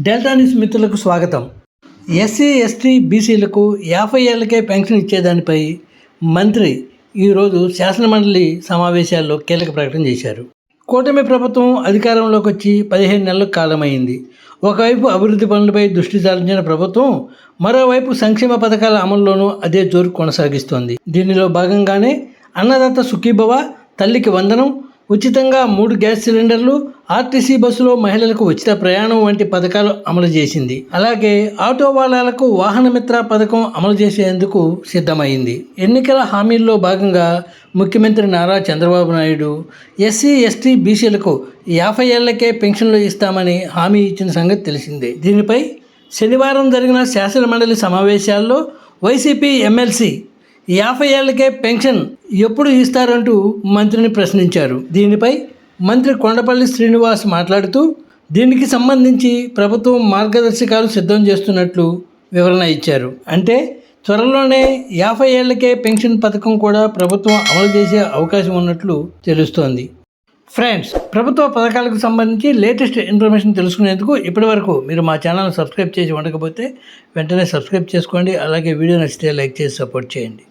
Delta news మిత్రులకు స్వాగతం. SC ST బీసీలకు యాభై ఏళ్ళకే పెన్షన్ ఇచ్చేదానిపై మంత్రి ఈరోజు శాసనమండలి సమావేశాల్లో కీలక ప్రకటన చేశారు. కూటమి ప్రభుత్వం అధికారంలోకి వచ్చి పదిహేను నెలలకు కాలమైంది. ఒకవైపు అభివృద్ధి పనులపై దృష్టి సారించిన ప్రభుత్వం మరోవైపు సంక్షేమ పథకాల అమల్లోనూ అదే జోరు కొనసాగిస్తోంది. దీనిలో భాగంగానే అన్నదాత సుఖీభవ తల్లికి వందనం ఉచితంగా మూడు గ్యాస్ సిలిండర్లు ఆర్టీసీ బస్సులో మహిళలకు ఉచిత ప్రయాణం వంటి పథకాలు అమలు చేసింది. అలాగే ఆటో వాలాలకు వాహన మిత్ర పథకం అమలు చేసేందుకు సిద్ధమైంది. ఎన్నికల హామీల్లో భాగంగా ముఖ్యమంత్రి నారా చంద్రబాబు నాయుడు ఎస్సీ ఎస్టీ బీసీలకు యాభై ఏళ్ళకే పెన్షన్లు ఇస్తామని హామీ ఇచ్చిన సంగతి తెలిసిందే. దీనిపై శనివారం జరిగిన శాసనమండలి సమావేశాల్లో వైసీపీ ఎమ్మెల్సీ యాభై ఏళ్ళకే పెన్షన్ ఎప్పుడు ఇస్తారంటూ మంత్రిని ప్రశ్నించారు. దీనిపై మంత్రి కొండపల్లి శ్రీనివాస్ మాట్లాడుతూ దీనికి సంబంధించి ప్రభుత్వం మార్గదర్శకాలు సిద్ధం చేస్తున్నట్లు వివరణ ఇచ్చారు. అంటే త్వరలోనే యాభై ఏళ్ళకే పెన్షన్ పథకం కూడా ప్రభుత్వం అమలు చేసే అవకాశం ఉన్నట్లు తెలుస్తోంది. ఫ్రెండ్స్ ప్రభుత్వ పథకాలకు సంబంధించి లేటెస్ట్ ఇన్ఫర్మేషన్ తెలుసుకునేందుకు ఇప్పటివరకు మీరు మా ఛానల్ సబ్స్క్రైబ్ చేసి ఉండకపోతే వెంటనే సబ్స్క్రైబ్ చేసుకోండి. అలాగే వీడియో నచ్చితే లైక్ చేసి సపోర్ట్ చేయండి.